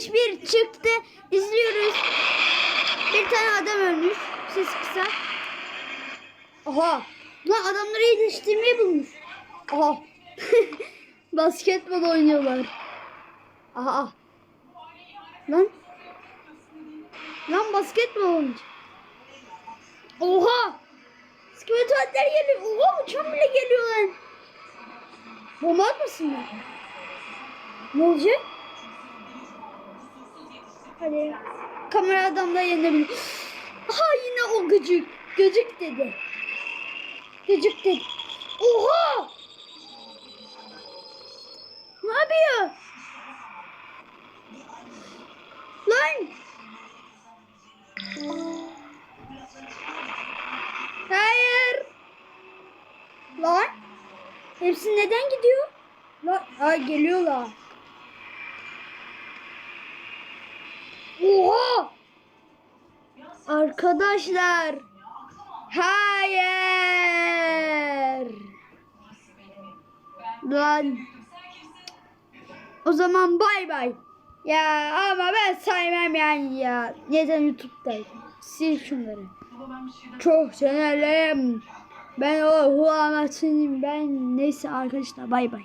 71 çıktı. İzliyoruz. Bir tane adam ölmüş. Ses kısa. Aha. Lan adamları iyileştirmeyi bulmuş. Aha. Basketbol oynuyorlar. Aha. Lan. Lan basketbol oynuyor. Oha. Skeletonlar geliyor. Oha uçan bile geliyor lan. Bomba atmasınlar. Ne olacak? Hadi. Kamera adamla yenebilir. Aha yine o gıcık. Gıcık dedi. Gıcık dedi. Oha! Ne yapıyor? Lan! Hayır. Lan. Hepsi neden gidiyor? Lan. Ha geliyorlar. Oha! Arkadaşlar. Hayır. Lan. O zaman bay bay. Ya ama ben saymam yani ya. Neden YouTube'dayım? Sil şunları. Çok sinirliyim. Ben o huamatçıyım. Ben neyse arkadaşlar bay bay.